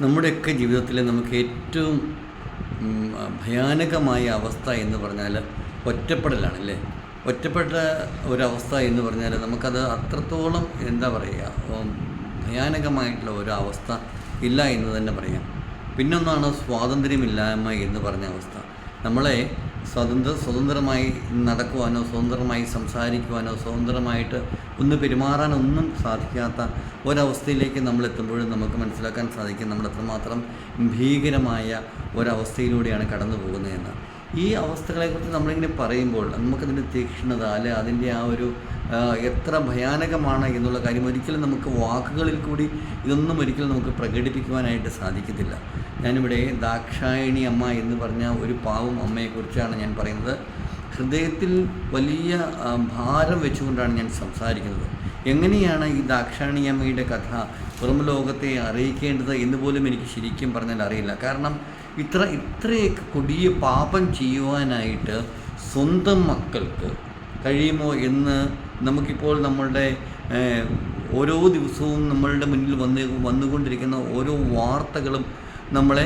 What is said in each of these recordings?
നമ്മുടെയൊക്കെ ജീവിതത്തിൽ നമുക്ക് ഏറ്റവും ഭയാനകമായ അവസ്ഥ എന്ന് പറഞ്ഞാൽ ഒറ്റപ്പെടലാണ് അല്ലേ? ഒറ്റപ്പെട്ട ഒരവസ്ഥ എന്ന് പറഞ്ഞാൽ നമുക്കത് അത്രത്തോളം എന്താ പറയുക ഭയാനകമായിട്ടുള്ള ഒരു അവസ്ഥ ഇല്ല എന്ന് തന്നെ പറയാം. പിന്നൊന്നാണ് സ്വാതന്ത്ര്യമില്ലായ്മ എന്ന് പറഞ്ഞ അവസ്ഥ. നമ്മളെ സ്വതന്ത്ര സ്വതന്ത്രമായി നടക്കുവാനോ സ്വതന്ത്രമായി സംസാരിക്കുവാനോ സ്വതന്ത്രമായിട്ട് ഒന്ന് പെരുമാറാനോ ഒന്നും സാധിക്കാത്ത ഒരവസ്ഥയിലേക്ക് നമ്മൾ എത്തുമ്പോഴും നമുക്ക് മനസ്സിലാക്കാൻ സാധിക്കും നമ്മൾ എത്രമാത്രം ഭീകരമായ ഒരവസ്ഥയിലൂടെയാണ് കടന്നു പോകുന്നതെന്ന്. ഈ അവസ്ഥകളെക്കുറിച്ച് നമ്മളിങ്ങനെ പറയുമ്പോൾ നമുക്കതിന്റെ തീക്ഷ്ണത അല്ലെ അതിന്റെ ആ ഒരു എത്ര ഭയാനകമാണ് എന്നുള്ള കാര്യം ഒരിക്കലും നമുക്ക് വാക്കുകളിൽ കൂടി ഇതൊന്നും ഒരിക്കലും നമുക്ക് പ്രകടിപ്പിക്കുവാനായിട്ട് സാധിക്കത്തില്ല. ഞാനിവിടെ ദാക്ഷായണി അമ്മ എന്ന് പറഞ്ഞ ഒരു പാവം അമ്മയെക്കുറിച്ചാണ് ഞാൻ പറയുന്നത്. ഹൃദയത്തിൽ വലിയ ഭാരം വെച്ചുകൊണ്ടാണ് ഞാൻ സംസാരിക്കുന്നത്. എങ്ങനെയാണ് ഈ ദാക്ഷായണി അമ്മയുടെ കഥ പുറം ലോകത്തെ അറിയിക്കേണ്ടത് എന്ന് പോലും എനിക്ക് ശരിക്കും പറഞ്ഞാൽ അറിയില്ല. കാരണം ഇത്ര ഇത്രയൊക്കെ കൊടിയ പാപം ചെയ്യുവാനായിട്ട് സ്വന്തം മക്കൾക്ക് കഴിയുമോ എന്ന് നമുക്കിപ്പോൾ നമ്മളുടെ ഓരോ ദിവസവും നമ്മളുടെ മുന്നിൽ വന്ന് വന്നുകൊണ്ടിരിക്കുന്ന ഓരോ വാർത്തകളും നമ്മളെ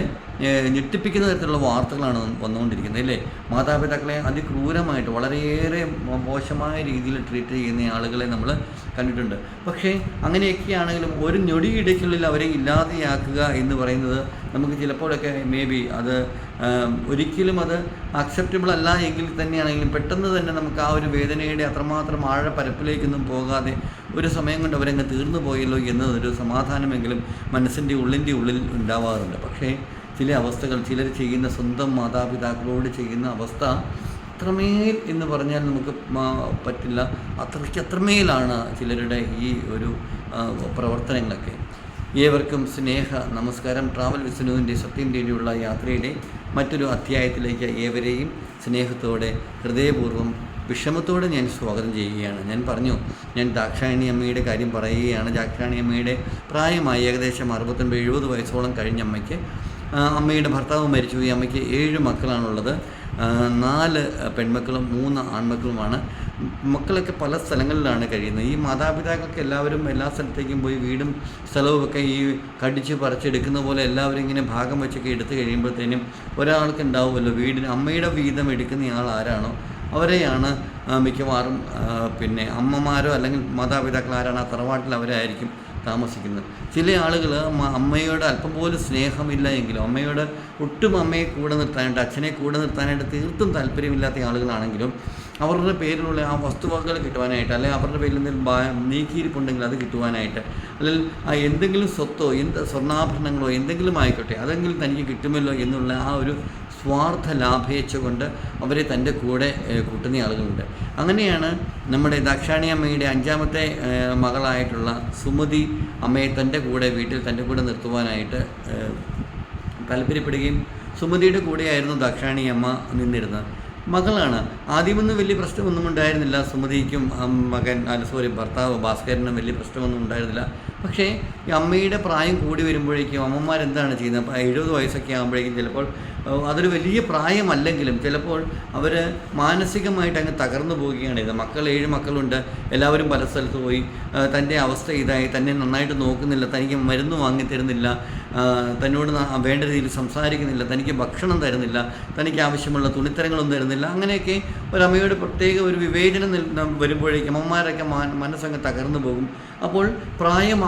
ഞെട്ടിപ്പിക്കുന്ന തരത്തിലുള്ള വാർത്തകളാണ് വന്നുകൊണ്ടിരിക്കുന്നത് അല്ലേ? മാതാപിതാക്കളെ അതിക്രൂരമായിട്ട് വളരെയേറെ മോശമായ രീതിയിൽ ട്രീറ്റ് ചെയ്യുന്ന ആളുകളെ നമ്മൾ കണ്ടിട്ടുണ്ട്. പക്ഷേ അങ്ങനെയൊക്കെയാണെങ്കിലും ഒരു ഞൊടിയിടയ്ക്കുള്ളിൽ അവരെ ഇല്ലാതെയാക്കുക എന്ന് പറയുന്നത് നമുക്ക് ചിലപ്പോഴൊക്കെ മേ ബി അത് ഒരിക്കലും അത് അക്സെപ്റ്റബിൾ അല്ല എങ്കിൽ തന്നെയാണെങ്കിലും പെട്ടെന്ന് തന്നെ നമുക്ക് ആ ഒരു വേദനയുടെ അത്രമാത്രം ആഴ ആഴപ്പരപ്പിലേക്കൊന്നും പോകാതെ ഒരു സമയം കൊണ്ട് അവരങ്ങ് തീർന്നു പോയല്ലോ എന്നതൊരു സമാധാനമെങ്കിലും മനസ്സിന്റെ ഉള്ളിന്റെ ഉള്ളിൽ ഉണ്ടാവാറുണ്ട്. പക്ഷേ ചില അവസ്ഥകൾ ചിലർ ചെയ്യുന്ന സ്വന്തം മാതാപിതാക്കളോട് ചെയ്യുന്ന അവസ്ഥ അത്രമേൽ എന്ന് പറഞ്ഞാൽ നമുക്ക് പറ്റില്ല. അത്രയ്ക്ക് അത്രമേലാണ് ചിലരുടെ ഈ ഒരു പ്രവർത്തനങ്ങളൊക്കെ. ഏവർക്കും സ്നേഹ നമസ്കാരം. ട്രാവൽ വിസ്നുവിന്റെ സത്യം തേടിയുള്ള യാത്രയുടെ മറ്റൊരു അധ്യായത്തിലേക്ക് ഏവരെയും സ്നേഹത്തോടെ ഹൃദയപൂർവം വിഷമത്തോടെ ഞാൻ സ്വാഗതം ചെയ്യുകയാണ്. ഞാൻ പറഞ്ഞു ഞാൻ ദാക്ഷായണി അമ്മയുടെ കാര്യം പറയുകയാണ്. ദാക്ഷായണി അമ്മയുടെ പ്രായമായി ഏകദേശം അറുപത്തൊൻപത് എഴുപത് വയസ്സോളം കഴിഞ്ഞ അമ്മയ്ക്ക് അമ്മയുടെ ഭർത്താവ് മരിച്ചു. ഈ അമ്മയ്ക്ക് ഏഴ് മക്കളാണുള്ളത്. നാല് പെൺമക്കളും മൂന്ന് ആൺമക്കളുമാണ്. മക്കളൊക്കെ പല സ്ഥലങ്ങളിലാണ് കഴിയുന്നത്. ഈ മാതാപിതാക്കൾക്ക് എല്ലാവരും എല്ലാ സ്ഥലത്തേക്കും പോയി വീടും സ്ഥലവും ഒക്കെ ഈ കടിച്ച് പറിച്ചെടുക്കുന്ന പോലെ എല്ലാവരും ഇങ്ങനെ ഭാഗം വെച്ചൊക്കെ എടുത്തു കഴിയുമ്പോഴത്തേനും ഒരാൾക്ക് ഉണ്ടാവുമല്ലോ വീടിന്. അമ്മയുടെ വീതം എടുക്കുന്ന ആൾ ആരാണോ? അവരെയാണ് മിക്കവാറും പിന്നെ അമ്മമാരോ അല്ലെങ്കിൽ മാതാപിതാക്കൾ ആരാണ് ആ തറവാട്ടിൽ അവരായിരിക്കും താമസിക്കുന്നത്. ചില ആളുകൾ അമ്മയോട് അല്പം പോലും സ്നേഹമില്ല എങ്കിലും അമ്മയോട് ഒട്ടും അമ്മയെ കൂടെ നിർത്താനായിട്ട് അച്ഛനെ കൂടെ നിർത്താനായിട്ട് തീർത്തും താല്പര്യമില്ലാത്ത ആളുകളാണെങ്കിലും അവരുടെ പേരിലുള്ള ആ വസ്തുവകകൾ കിട്ടുവാനായിട്ട് അല്ലെങ്കിൽ അവരുടെ പേരിൽ എന്തെങ്കിലും നീക്കിയിരിപ്പുണ്ടെങ്കിൽ അത് കിട്ടുവാനായിട്ട് അല്ലെങ്കിൽ ആ എന്തെങ്കിലും സ്വത്തോ എന്ത് സ്വർണാഭരണങ്ങളോ എന്തെങ്കിലും ആയിക്കോട്ടെ അതെങ്കിലും തനിക്ക് കിട്ടുമല്ലോ എന്നുള്ള ആ ഒരു സ്വാർത്ഥ ലാഭേച്ഛകൊണ്ട് അവരെ തന്റെ കൂടെ കൂട്ടുന്ന ആളുകളുണ്ട്. അങ്ങനെയാണ് നമ്മുടെ ദാക്ഷാണി അമ്മയുടെ അഞ്ചാമത്തെ മകളായിട്ടുള്ള സുമതി അമ്മയെ തന്റെ കൂടെ വീട്ടിൽ തന്റെ കൂടെ നിർത്തുവാനായിട്ട് താല്പര്യപ്പെടുകയും സുമതിയുടെ കൂടെയായിരുന്നു ദാക്ഷാണി അമ്മ നിന്നിരുന്നത്. മകളാണ്. ആദ്യമൊന്നും വലിയ പ്രശ്നമൊന്നും ഉണ്ടായിരുന്നില്ല. സുമതിക്കും മകൻ അല്ല സോറി ഭർത്താവ് ഭാസ്കരനും വലിയ പ്രശ്നമൊന്നും ഉണ്ടായിരുന്നില്ല. പക്ഷേ ഈ അമ്മയുടെ പ്രായം കൂടി വരുമ്പോഴേക്കും അമ്മമാർ എന്താണ് ചെയ്യുന്നത് എഴുപത് വയസ്സൊക്കെ ആകുമ്പോഴേക്കും ചിലപ്പോൾ അതൊരു വലിയ പ്രായമല്ലെങ്കിലും ചിലപ്പോൾ അവർ മാനസികമായിട്ട് അങ്ങ് തകർന്നു പോവുകയാണ് ഇത് മക്കൾ ഏഴ് മക്കളുണ്ട്. എല്ലാവരും പല സ്ഥലത്ത് പോയി. തന്റെ അവസ്ഥ ഇതായി. തന്നെ നന്നായിട്ട് നോക്കുന്നില്ല. തനിക്ക് മരുന്ന് വാങ്ങി തരുന്നില്ല. തന്നോട് വേണ്ട രീതിയിൽ സംസാരിക്കുന്നില്ല. തനിക്ക് ഭക്ഷണം തരുന്നില്ല. തനിക്ക് ആവശ്യമുള്ള തുണിത്തരങ്ങളൊന്നും തരുന്നില്ല. അങ്ങനെയൊക്കെ ഒരമ്മയോട് പ്രത്യേക ഒരു വിവേചനം വരുമ്പോഴേക്കും അമ്മമാരൊക്കെ മനസ്സങ്ങ് തകർന്നു പോകും. അപ്പോൾ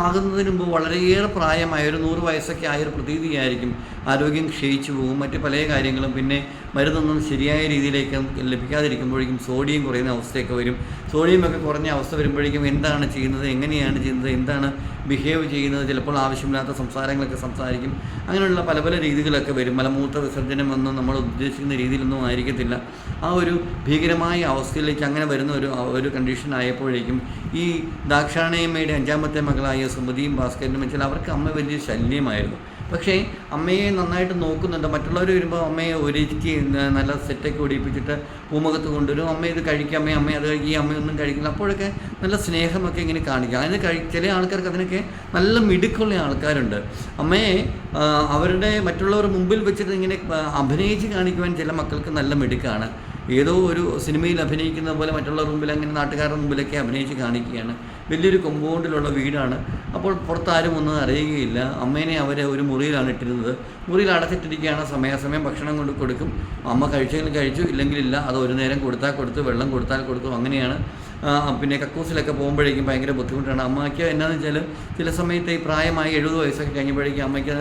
പ്രായമാകുന്നതിന് മുമ്പ് വളരെയേറെ പ്രായമായ ഒരു നൂറ് വയസ്സൊക്കെ ആയ ഒരു പ്രതീതിയായിരിക്കും ആരോഗ്യം ക്ഷയിച്ചു പോകും. മറ്റ് പല കാര്യങ്ങളും പിന്നെ മരുന്നൊന്നും ശരിയായ രീതിയിലേക്ക് ലഭിക്കാതിരിക്കുമ്പോഴേക്കും സോഡിയം കുറയുന്ന അവസ്ഥയൊക്കെ വരും. സോഡിയമൊക്കെ കുറഞ്ഞ അവസ്ഥ വരുമ്പോഴേക്കും എന്താണ് ചെയ്യുന്നത് എങ്ങനെയാണ് ചെയ്യുന്നത് എന്താണ് ബിഹേവ് ചെയ്യുന്നത് ചിലപ്പോൾ ആവശ്യമില്ലാത്ത സംസാരങ്ങളൊക്കെ സംസാരിക്കും. അങ്ങനെയുള്ള പല പല രീതികളൊക്കെ വരും. മലമൂത്ര വിസർജനം ഒന്നും നമ്മൾ ഉദ്ദേശിക്കുന്ന രീതിയിലൊന്നും ആയിരിക്കത്തില്ല. ആ ഒരു ഭീകരമായ അവസ്ഥയിലേക്ക് അങ്ങനെ വരുന്ന ഒരു ഒരു കണ്ടീഷൻ ആയപ്പോഴേക്കും ഈ ദാക്ഷാണയമ്മയുടെ അഞ്ചാമത്തെ മകളായ സുമതിയും ഭാസ്കരനും വെച്ചാൽ അവർക്ക് അമ്മ വലിയ ശല്യമായിരുന്നു. പക്ഷേ അമ്മയെ നന്നായിട്ട് നോക്കുന്നുണ്ട്. മറ്റുള്ളവർ വരുമ്പോൾ അമ്മയെ ഒരുക്കി നല്ല സെറ്റൊക്കെ ഒടിപ്പിച്ചിട്ട് പൂമുഖത്ത് കൊണ്ടുവരും. അമ്മ ഇത് കഴിക്കാം അമ്മ അത് കഴിക്കുക അമ്മയൊന്നും കഴിക്കില്ല. അപ്പോഴൊക്കെ നല്ല സ്നേഹമൊക്കെ ഇങ്ങനെ കാണിക്കുക അതിന് കഴി ചില ആൾക്കാർക്ക് അതിനൊക്കെ നല്ല മിടുക്കുള്ള ആൾക്കാരുണ്ട്. അമ്മയെ അവരുടെ മറ്റുള്ളവർ മുമ്പിൽ വെച്ചിട്ട് ഇങ്ങനെ അഭിനയിച്ച് കാണിക്കുവാൻ ചില മക്കൾക്ക് നല്ല മിടുക്കാണ്. ഏതോ ഒരു സിനിമയിൽ അഭിനയിക്കുന്ന പോലെ മറ്റുള്ളവർ മുമ്പിൽ അങ്ങനെ നാട്ടുകാരുടെ മുമ്പിലൊക്കെ അഭിനയിച്ച് കാണിക്കുകയാണ്. വലിയൊരു കൊമ്പൗണ്ടിലുള്ള വീടാണ്. അപ്പോൾ പുറത്താരും ഒന്നും അറിയുകയില്ല. അമ്മേനെ അവരെ ഒരു മുറിയിലാണ് ഇട്ടിരുന്നത്. മുറിയിൽ അടച്ചിട്ടിരിക്കുകയാണ്. സമയാസമയം ഭക്ഷണം കൊണ്ട് കൊടുക്കും. അമ്മ കഴിച്ചെങ്കിൽ കഴിച്ചു. ഇല്ലെങ്കിൽ ഇല്ല. അത് ഒരു നേരം കൊടുത്താൽ കൊടുത്തു വെള്ളം കൊടുത്താൽ കൊടുത്തു. അങ്ങനെയാണ് പിന്നെ കക്കൂസിലൊക്കെ പോകുമ്പോഴേക്കും ഭയങ്കര ബുദ്ധിമുട്ടാണ്. അമ്മയ്ക്ക് എന്നാന്ന് വെച്ചാൽ ചില സമയത്ത് ഈ പ്രായമായി എഴുപത് വയസ്സൊക്കെ കഴിഞ്ഞപ്പോഴേക്കും അമ്മയ്ക്ക്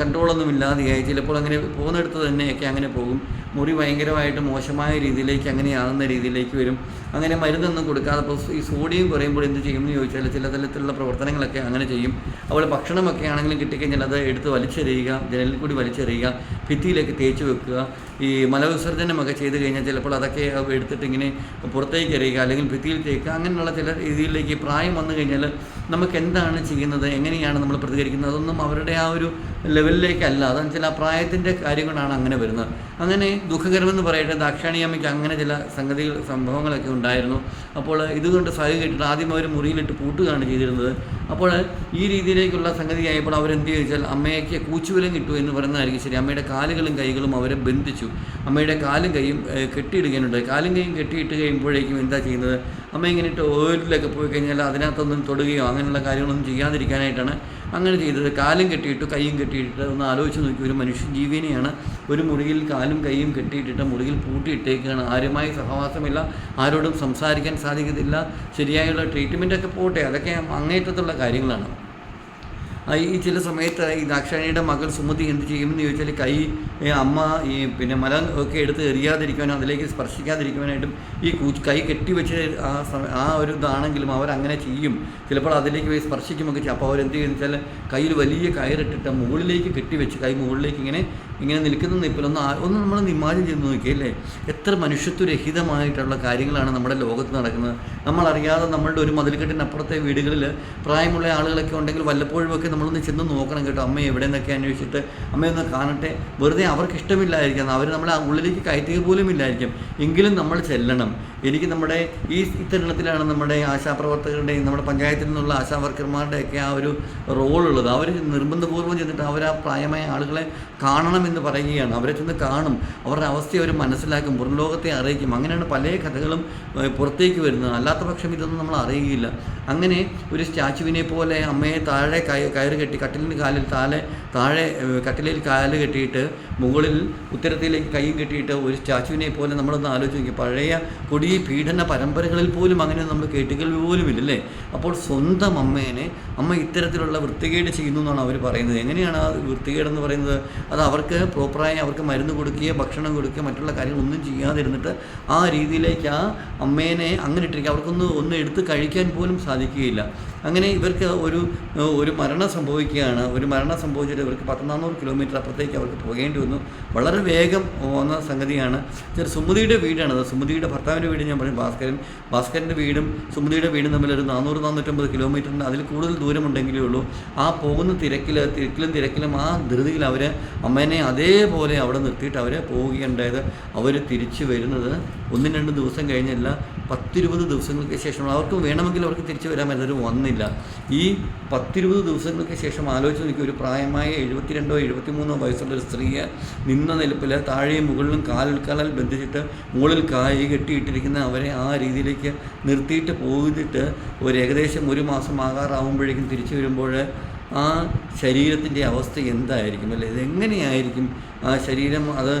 കൺട്രോളൊന്നും ഇല്ലാതെയായി. ചിലപ്പോൾ അങ്ങനെ പോകുന്നിടത്ത് തന്നെയൊക്കെ അങ്ങനെ പോകും. മുറി ഭയങ്കരമായിട്ട് മോശമായ രീതിയിലേക്ക് അങ്ങനെയാകുന്ന രീതിയിലേക്ക് വരും. അങ്ങനെ മരുന്നൊന്നും കൊടുക്കാതെ അപ്പോൾ ഈ സോഡിയം കുറയുമ്പോൾ എന്ത് ചെയ്യുമെന്ന് ചോദിച്ചാൽ ചില തരത്തിലുള്ള പ്രവർത്തനങ്ങളൊക്കെ അങ്ങനെ ചെയ്യും. അവൾ ഭക്ഷണമൊക്കെ ആണെങ്കിലും കിട്ടിക്കഴിഞ്ഞാൽ അത് എടുത്ത് വലിച്ചെറിയുക ജനലിൽ കൂടി വലിച്ചെറിയുക ഭിത്തിയിലേക്ക് തേച്ച് വെക്കുക ഈ മലവിസർജനമൊക്കെ ചെയ്ത് കഴിഞ്ഞാൽ ചിലപ്പോൾ അതൊക്കെ എടുത്തിട്ട് ഇങ്ങനെ പുറത്തേക്ക് എറിയുക അല്ലെങ്കിൽ ഭിത്തിയിൽ തേക്കുക അങ്ങനെയുള്ള ചില രീതിയിലേക്ക് പ്രായം വന്നു കഴിഞ്ഞാൽ നമുക്ക് എന്താണ് ചെയ്യുന്നത് എങ്ങനെയാണ് നമ്മൾ പ്രതികരിക്കുന്നത് അതൊന്നും അവരുടെ ആ ഒരു ലെവലിലേക്കല്ല അതെന്ന് വെച്ചാൽ ആ പ്രായത്തിന്റെ കാര്യങ്ങളാണ് അങ്ങനെ വരുന്നത്. അങ്ങനെ ദുഃഖകരമെന്ന് പറയട്ടെ ദാക്ഷാണിയമ്മയ്ക്ക് അങ്ങനെ ചില സംഗതികൾ സംഭവങ്ങളൊക്കെ ഉണ്ടായിരുന്നു. അപ്പോൾ ഇതുകൊണ്ട് സഹ കേട്ടിട്ട് ആദ്യം അവർ മുറിയിലിട്ട് പൂട്ടുകയാണ് ചെയ്തിരുന്നത്. അപ്പോൾ ഈ രീതിയിലേക്കുള്ള സംഗതി ആയപ്പോൾ അവരെന്ത് ചോദിച്ചാൽ അമ്മയ്ക്ക് കൂച്ചുവിലം കിട്ടു എന്ന് പറയുന്നതായിരിക്കും ശരി. അമ്മയുടെ കാലുകളും കൈകളും അവരെ ബന്ധിച്ചു. അമ്മയുടെ കാലും കൈയും കെട്ടിയിടുകയുണ്ട്. കാലും കൈയും കെട്ടിയിട്ട് കഴിയുമ്പോഴേക്കും എന്താ ചെയ്യുന്നത്? അമ്മ ഇങ്ങനെ ഓയിലൊക്കെ പോയി കഴിഞ്ഞാൽ അതിനകത്തൊന്നും തൊടുകയോ അങ്ങനെയുള്ള കാര്യങ്ങളൊന്നും ചെയ്യാതിരിക്കാനായിട്ടാണ് അങ്ങനെ ചെയ്തത്. കാലും കെട്ടിയിട്ട് കൈയും കെട്ടിയിട്ട് ഒന്ന് ആലോചിച്ച് നോക്കി. ഒരു മനുഷ്യ ജീവിനെയാണ് ഒരു മുറിയിൽ കാലും കൈയും കെട്ടിയിട്ടിട്ട് മുറിയിൽ പൂട്ടിയിട്ടേക്കാണ്. ആരുമായി സഹവാസമില്ല ആരോടും സംസാരിക്കാൻ സാധിക്കത്തില്ല. ശരിയായുള്ള ട്രീറ്റ്മെന്റൊക്കെ പോട്ടെ. അതൊക്കെ അങ്ങേറ്റത്തുള്ള കാര്യങ്ങളാണ്. ഈ ചില സമയത്ത് ഈ ദാക്ഷായണിയുടെ മകൾ സുമതി എന്ത് ചെയ്യുമെന്ന് ചോദിച്ചാൽ കൈ അമ്മ ഈ പിന്നെ മല ഒക്കെ എടുത്ത് എറിയാതിരിക്കുവാനും അതിലേക്ക് സ്പർശിക്കാതിരിക്കുവാനായിട്ടും ഈ കൂ കെട്ടിവെച്ച് ആ ആ ഒരു ഇതാണെങ്കിലും അവരങ്ങനെ ചെയ്യും. ചിലപ്പോൾ അതിലേക്ക് പോയി സ്പർശിക്കുമൊക്കെ ചെയ്യും. അപ്പോൾ അവരെന്ത് ചെയ്യുമെന്ന് വെച്ചാൽ കയ്യിൽ വലിയ കയറിട്ടിട്ട് മുകളിലേക്ക് കെട്ടിവെച്ച് കൈ മുകളിലേക്ക് ഇങ്ങനെ ഇങ്ങനെ നിൽക്കുന്ന നിപ്പിലൊന്ന് ഒന്ന് ഒന്ന് നമ്മൾ ഇമാജിൻ ചെയ്ത് നോക്കിയല്ലേ എത്ര മനുഷ്യത്വരഹിതമായിട്ടുള്ള കാര്യങ്ങളാണ് നമ്മുടെ ലോകത്ത് നടക്കുന്നത്. നമ്മളറിയാതെ നമ്മളുടെ ഒരു മതിൽക്കെട്ടിനപ്പുറത്തെ വീടുകളിൽ പ്രായമുള്ള ആളുകളൊക്കെ ഉണ്ടെങ്കിൽ വല്ലപ്പോഴുമൊക്കെ നമ്മളൊന്ന് ചെന്ന് നോക്കണം കേട്ടോ. അമ്മ എവിടെ നിന്നൊക്കെ അന്വേഷിച്ചിട്ട് അമ്മയൊന്ന് കാണട്ടെ. വെറുതെ അവർക്ക് ഇഷ്ടമില്ലായിരിക്കാം. അവർ നമ്മളെ ഉള്ളിലേക്ക് കയറ്റുക പോലും ഇല്ലായിരിക്കും. എങ്കിലും നമ്മൾ ചെല്ലണം. എനിക്ക് നമ്മുടെ ഈ ഇത്തരണത്തിലാണ് നമ്മുടെ ആശാപ്രവർത്തകരുടെയും നമ്മുടെ പഞ്ചായത്തിൽ നിന്നുള്ള ആശാവർക്കർമാരുടെയൊക്കെ ആ ഒരു റോളുള്ളത് അവർ നിർബന്ധപൂർവം ചെന്നിട്ട് അവർ ആ പ്രായമായ ആളുകളെ കാണണമെന്ന് പറയുകയാണ്. അവരെ ചെന്ന് കാണും. അവരുടെ അവസ്ഥയെ അവർ മനസ്സിലാക്കും. പുറം ലോകത്തെ അറിയിക്കും. അങ്ങനെയാണ് പല കഥകളും പുറത്തേക്ക് വരുന്നത്. അല്ലാത്ത പക്ഷം ഇതൊന്നും നമ്മൾ അറിയുകയില്ല. അങ്ങനെ ഒരു സ്റ്റാച്ചുവിനെ പോലെ അമ്മയെ താഴെ കയ കയറ് കെട്ടി കട്ടിലിന് കാലിൽ താഴെ താഴെ കട്ടിലിൽ കാൽ കെട്ടിയിട്ട് മുകളിൽ ഉത്തരത്തിലേക്ക് കൈയും കെട്ടിയിട്ട് ഒരു സ്റ്റാച്ചുവിനെ പോലെ നമ്മളൊന്ന് ആലോചിച്ച് നോക്കി പഴയ കൊടിയ പീഡന പരമ്പരകളിൽ പോലും അങ്ങനെ നമ്മൾ കേട്ടുകൾ പോലും ഇല്ലല്ലേ അപ്പോൾ സ്വന്തം അമ്മേനെ അമ്മ ഇത്തരത്തിലുള്ള വൃത്തികേട് ചെയ്യുന്നു എന്നാണ് അവർ പറയുന്നത്. എങ്ങനെയാണ് ആ വൃത്തികേടെന്ന് പറയുന്നത്? അത് അവർക്ക് പ്രോപ്പറായി അവർക്ക് മരുന്ന് കൊടുക്കുകയോ ഭക്ഷണം കൊടുക്കുകയോ മറ്റുള്ള കാര്യങ്ങളൊന്നും ചെയ്യാതിരുന്നിട്ട് ആ രീതിയിലേക്ക് ആ അമ്മേനെ അങ്ങനെ ഇട്ടിരിക്കുക. അവർക്കൊന്ന് ഒന്ന് എടുത്ത് കഴിക്കാൻ പോലും സാധിക്കുകയില്ല. അങ്ങനെ ഇവർക്ക് ഒരു ഒരു മരണം സംഭവിക്കുകയാണ്. ഒരു മരണം സംഭവിച്ചിട്ട് ഇവർക്ക് പത്ത് നാനൂറ് കിലോമീറ്റർ അപ്പുറത്തേക്ക് അവർക്ക് പോകേണ്ടി വന്നു. വളരെ വേഗം പോകുന്ന സംഗതിയാണ്. സുമതിയുടെ വീടാണത് സുമതിയുടെ ഭർത്താവിന്റെ വീട് ഞാൻ പറയും ഭാസ്കരൻ ഭാസ്കരന്റെ വീടും സുമതിയുടെ വീടും തമ്മിൽ ഒരു നാനൂറ് നാനൂറ്റമ്പത് കിലോമീറ്ററിന് അതിൽ കൂടുതൽ ദൂരമുണ്ടെങ്കിലേ ഉള്ളൂ. ആ പോകുന്ന തിരക്കിൽ തിരക്കിലും തിരക്കിലും ആ ധൃതിയിൽ അവർ അമ്മേനെ അതേപോലെ അവിടെ നിർത്തിയിട്ട് അവരെ പോവുകയുണ്ടായത് അവർ തിരിച്ചു വരുന്നത് ഒന്നും രണ്ട് ദിവസം കഴിഞ്ഞല്ല പത്തിരുപത് ദിവസങ്ങൾക്ക് ശേഷം. അവർക്ക് വേണമെങ്കിൽ അവർക്ക് തിരിച്ചു വരാൻ പറ്റും വന്നില്ല. ഈ പത്തിരുപത് ദിവസങ്ങൾക്ക് ശേഷം ആലോചിച്ച് നോക്കി ഒരു പ്രായമായ എഴുപത്തിരണ്ടോ എഴുപത്തിമൂന്നോ വയസ്സുള്ള ഒരു സ്ത്രീയെ നിന്ന നിലപ്പിൽ താഴെയും മുകളിലും കാലിൽ കാലാൽ ബന്ധിച്ചിട്ട് മുകളിൽ കായി കെട്ടിയിട്ടിരിക്കുന്ന അവരെ ആ രീതിയിലേക്ക് നിർത്തിയിട്ട് പോയിട്ട് ഒരു ഏകദേശം ഒരു മാസം ആകാറാവുമ്പോഴേക്കും തിരിച്ചു വരുമ്പോൾ ആ ശരീരത്തിന്റെ അവസ്ഥ എന്തായിരിക്കും? അല്ലെ? ഇതെങ്ങനെയായിരിക്കും ആ ശരീരം അത്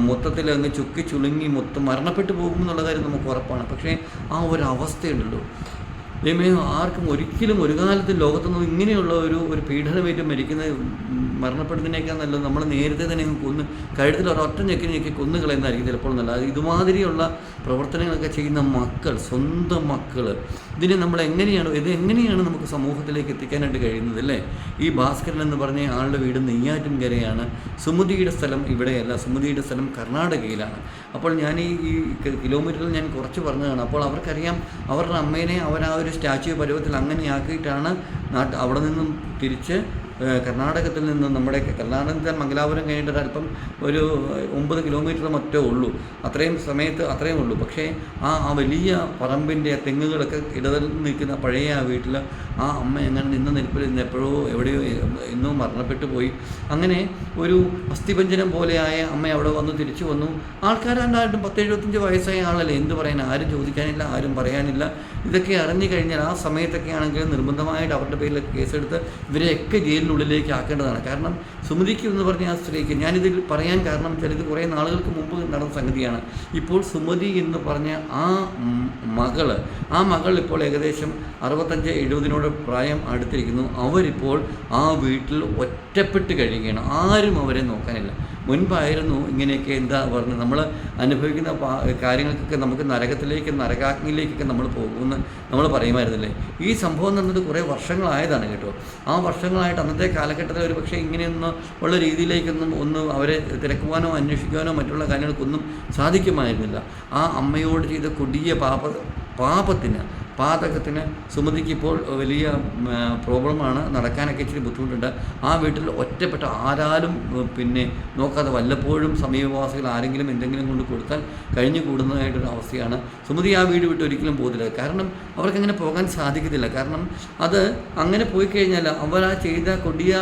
മൊത്തത്തിൽ അങ്ങ് ചുക്കി ചുളുങ്ങി മൊത്തം മരണപ്പെട്ടു പോകും എന്നുള്ള കാര്യം നമുക്ക് ഉറപ്പാണ്. പക്ഷേ ആ ഒരു അവസ്ഥയുണ്ടല്ലോ. ദൈവമേ ആർക്കും ഒരിക്കലും ഒരു കാലത്ത് ലോകത്തുനിന്ന് ഇങ്ങനെയുള്ള ഒരു ഒരു പീഡനമേറ്റ് മരിക്കുന്ന മരണപ്പെടുന്നതിനേക്കാൾ നല്ലത് നമ്മൾ നേരത്തെ തന്നെ കൊന്ന് കഴുത്തിൽ ഒരൊറ്റ ഞെക്കി ഞെക്കി കൊന്നു കളയുന്നതായിരിക്കും ചിലപ്പോൾ നല്ലത്. ഇതുമാതിരിയുള്ള പ്രവർത്തനങ്ങളൊക്കെ ചെയ്യുന്ന മക്കൾ സ്വന്തം മക്കൾ ഇതിനെ നമ്മൾ എങ്ങനെയാണ് ഇത് എങ്ങനെയാണ് നമുക്ക് സമൂഹത്തിലേക്ക് എത്തിക്കാനായിട്ട് കഴിയുന്നത് അല്ലേ? ഈ ഭാസ്കരൻ എന്ന് പറഞ്ഞ ആളുടെ വീട് നെയ്യാറ്റിൻകരയാണ് സുമതിയുടെ സ്ഥലം ഇവിടെയല്ല. സുമതിയുടെ സ്ഥലം കർണാടകയിലാണ്. അപ്പോൾ ഞാൻ ഈ ഈ കിലോമീറ്ററിൽ ഞാൻ കുറച്ച് പറഞ്ഞതാണ്. അപ്പോൾ അവർക്കറിയാം അവരുടെ അമ്മേനെ അവർ ആ ഒരു സ്റ്റാച്യു പരുവത്തിൽ അങ്ങനെ ആക്കിയിട്ടാണ് നാട്ട് അവിടെ നിന്നും തിരിച്ച് കർണാടകത്തിൽ നിന്ന് നമ്മുടെ കർണാടകത്തിൽ മംഗലാപുരം കഴിഞ്ഞിട്ട് അല്പം ഒരു ഒമ്പത് കിലോമീറ്റർ മറ്റേ ഉള്ളൂ. അത്രയും സമയത്ത് അത്രയും ഉള്ളൂ. പക്ഷേ ആ ആ വലിയ പറമ്പിന്റെ തെങ്ങുകളൊക്കെ ഇടതിൽ നിൽക്കുന്ന പഴയ ആ വീട്ടിൽ ആ അമ്മ എങ്ങനെ നിന്ന നിൽപ്പിൽ നിന്ന് എപ്പോഴോ എവിടെയോ ഇന്നും മരണപ്പെട്ടു പോയി. അങ്ങനെ ഒരു അസ്ഥിപഞ്ജനം പോലെയായ അമ്മ അവിടെ വന്ന് തിരിച്ചു വന്നു. ആൾക്കാരാണ്ടായിട്ടും പത്ത് എഴുപത്തഞ്ച് വയസ്സായ ആളല്ലേ? എന്ത് പറയാൻ ആരും ചോദിക്കാനില്ല ആരും പറയാനില്ല. ഇതൊക്കെ അറിഞ്ഞു കഴിഞ്ഞാൽ ആ സമയത്തൊക്കെ ആണെങ്കിൽ നിർബന്ധമായിട്ട് അവരുടെ പേരിൽ കേസെടുത്ത് ഇവരെയൊക്കെ ജയിലിനുള്ളിലേക്ക് ആക്കേണ്ടതാണ്. കാരണം സുമതിക്ക് എന്ന് പറഞ്ഞ ആ സ്ത്രീക്ക് ഞാനിതിൽ പറയാൻ കാരണം വെച്ചാൽ ഇത് കുറേ നാളുകൾക്ക് മുമ്പ് നടന്ന സംഗതിയാണ്. ഇപ്പോൾ സുമതി എന്ന് പറഞ്ഞ ആ മകൾ ആ മകൾ ഇപ്പോൾ ഏകദേശം അറുപത്തഞ്ച് എഴുപതിനോട് പ്രായം അടുത്തിരിക്കുന്നു. അവരിപ്പോൾ ആ വീട്ടിൽ ഒറ്റപ്പെട്ട് കഴിയുകയാണ്. ആരും അവരെ നോക്കാനില്ല. മുൻപായിരുന്നു ഇങ്ങനെയൊക്കെ എന്താ പറഞ്ഞത് നമ്മൾ അനുഭവിക്കുന്ന കാര്യങ്ങൾക്കൊക്കെ നമുക്ക് നരകത്തിലേക്ക് നരകാഗ്നിയിലേക്കൊക്കെ നമ്മൾ പോകുമെന്ന് നമ്മൾ പറയുമായിരുന്നില്ലേ? ഈ സംഭവം നടന്നത് കുറേ വർഷങ്ങളായതാണ് കേട്ടോ. ആ വർഷങ്ങളായിട്ട് അന്നത്തെ കാലഘട്ടത്തിൽ ഒരു പക്ഷേ ഇങ്ങനെയൊന്നും ഉള്ള രീതിയിലേക്കൊന്നും ഒന്നും അവരെ തിരക്കുവാനോ അന്വേഷിക്കുവാനോ മറ്റുള്ള കാര്യങ്ങൾക്കൊന്നും സാധിക്കുമായിരുന്നില്ല. ആ അമ്മയോട് ചെയ്ത കൊടിയ പാപ പാപത്തിന് പാതകത്തിന് സുമതിക്ക് ഇപ്പോൾ വലിയ പ്രോബ്ലമാണ്. നടക്കാനൊക്കെ ഇച്ചിരി ബുദ്ധിമുട്ടുണ്ട്. ആ വീട്ടിൽ ഒറ്റപ്പെട്ട ആരാലും പിന്നെ നോക്കാതെ വല്ലപ്പോഴും സമീപവാസികൾ ആരെങ്കിലും എന്തെങ്കിലും കൊണ്ട് കൊടുത്താൽ കഴിഞ്ഞു കൂടുന്നതായിട്ടൊരു അവസ്ഥയാണ്. സുമതി ആ വീട് വിട്ട് ഒരിക്കലും പോകുന്നില്ല കാരണം അവർക്കങ്ങനെ പോകാൻ സാധിക്കത്തില്ല. കാരണം അത് അങ്ങനെ പോയി കഴിഞ്ഞാൽ അവർ ആ ചെയ്ത കൊടിയ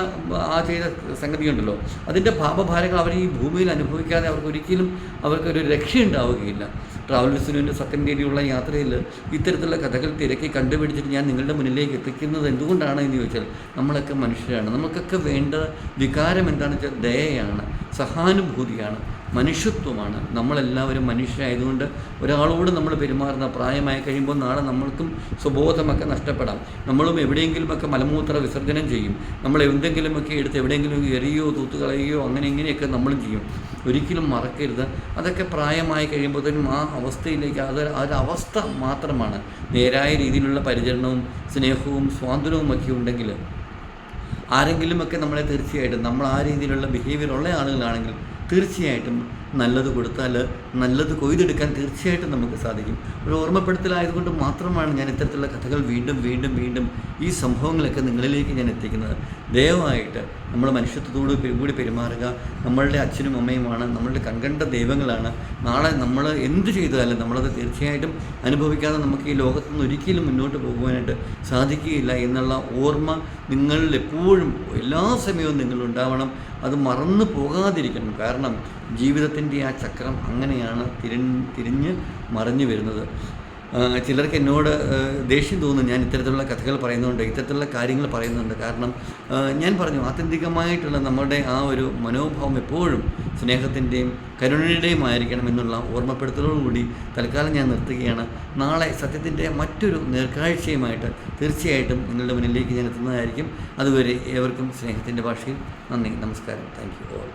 ആ ചെയ്ത സംഗതി ഉണ്ടല്ലോ അതിന്റെ പാപഭാരങ്ങൾ അവർ ഈ ഭൂമിയിൽ അനുഭവിക്കാതെ അവർക്ക് ഒരിക്കലും അവർക്കൊരു രക്ഷയുണ്ടാവുകയില്ല. ട്രാവൽ വിസിനുവിന്റെ സത്യം തേടിയുള്ള യാത്രയിൽ ഇത്തരത്തിലുള്ള കഥകൾ തിരക്കി കണ്ടുപിടിച്ചിട്ട് ഞാൻ നിങ്ങളുടെ മുന്നിലേക്ക് എത്തിക്കുന്നത് എന്തുകൊണ്ടാണ് എന്ന് ചോദിച്ചാൽ നമ്മളൊക്കെ മനുഷ്യരാണ്. നമുക്കൊക്കെ വേണ്ട വികാരം എന്താണെന്ന് വെച്ചാൽ ദയയാണ് സഹാനുഭൂതിയാണ്. മനുഷ്യത്വമാണ്. നമ്മളെല്ലാവരും മനുഷ്യരായതുകൊണ്ട് ഒരാളോട് നമ്മൾ പെരുമാറുന്ന പ്രായമായി കഴിയുമ്പോൾ നാളെ നമ്മൾക്കും സ്വബോധമൊക്കെ നഷ്ടപ്പെടാം. നമ്മളും എവിടെയെങ്കിലുമൊക്കെ മലമൂത്ര വിസർജനം ചെയ്യും. നമ്മൾ എന്തെങ്കിലുമൊക്കെ എടുത്ത് എവിടെയെങ്കിലും എറിയോ തൂത്തുകളയുകയോ അങ്ങനെ ഇങ്ങനെയൊക്കെ നമ്മളും ചെയ്യും. ഒരിക്കലും മറക്കരുത്. അതൊക്കെ പ്രായമായി കഴിയുമ്പോഴത്തേനും ആ അവസ്ഥയിലേക്ക് അത് അതൊരവസ്ഥ മാത്രമാണ്. നേരായ രീതിയിലുള്ള പരിചരണവും സ്നേഹവും സ്വാതന്ത്ര്യവും ഒക്കെ ഉണ്ടെങ്കിൽ ആരെങ്കിലുമൊക്കെ നമ്മളെ തീർച്ചയായിട്ടും നമ്മൾ ആ രീതിയിലുള്ള ബിഹേവിയർ ഉള്ള ആളുകളാണെങ്കിൽ തീർച്ചയായിട്ടും നല്ലത് കൊടുത്താൽ നല്ലത് കൊയ്തെടുക്കാൻ തീർച്ചയായിട്ടും നമുക്ക് സാധിക്കും. ഒരു ഓർമ്മപ്പെടുത്തലായതുകൊണ്ട് മാത്രമാണ് ഞാൻ ഇത്തരത്തിലുള്ള കഥകൾ വീണ്ടും വീണ്ടും വീണ്ടും ഈ സംഭവങ്ങളൊക്കെ നിങ്ങളിലേക്ക് ഞാൻ എത്തിക്കുന്നത്. ദയവായിട്ട് നമ്മൾ മനുഷ്യത്വത്തോട് കൂടി പെരുമാറുക നമ്മളുടെ അച്ഛനും അമ്മയുമാണ് നമ്മളുടെ കൺകണ്ട ദൈവങ്ങളാണ്. നാളെ നമ്മൾ എന്ത് ചെയ്താലും നമ്മളത് തീർച്ചയായിട്ടും അനുഭവിക്കാതെ നമുക്ക് ഈ ലോകത്തു നിന്ന് ഒരിക്കലും മുന്നോട്ട് പോകുവാനായിട്ട് സാധിക്കുകയില്ല എന്നുള്ള ഓർമ്മ നിങ്ങളിൽ എപ്പോഴും എല്ലാ സമയവും നിങ്ങളുണ്ടാവണം അത് മറന്നു പോകാതിരിക്കണം. കാരണം ജീവിതത്തിന്റെ ആ ചക്രം അങ്ങനെയാണ് തിരി തിരിഞ്ഞ് മറിഞ്ഞു വരുന്നത്. ചിലർക്ക് എന്നോട് ദേഷ്യം തോന്നുന്നു ഞാൻ ഇത്തരത്തിലുള്ള കഥകൾ പറയുന്നുണ്ട് ഇത്തരത്തിലുള്ള കാര്യങ്ങൾ പറയുന്നുണ്ട്. കാരണം ഞാൻ പറഞ്ഞു ആത്യന്തികമായിട്ടുള്ള നമ്മുടെ ആ ഒരു മനോഭാവം എപ്പോഴും സ്നേഹത്തിന്റെയും കരുണയുടെയും ആയിരിക്കണം എന്നുള്ള ഓർമ്മപ്പെടുത്തലോടുകൂടി തൽക്കാലം ഞാൻ നിർത്തുകയാണ്. നാളെ സത്യത്തിന്റെ മറ്റൊരു നേർക്കാഴ്ചയുമായിട്ട് തീർച്ചയായിട്ടും നിങ്ങളുടെ മുന്നിലേക്ക് ഞാൻ എത്തുന്നതായിരിക്കും. അതുവരെ ഏവർക്കും സ്നേഹത്തിന്റെ ഭാഷയിൽ നന്ദി നമസ്കാരം. Thank you all.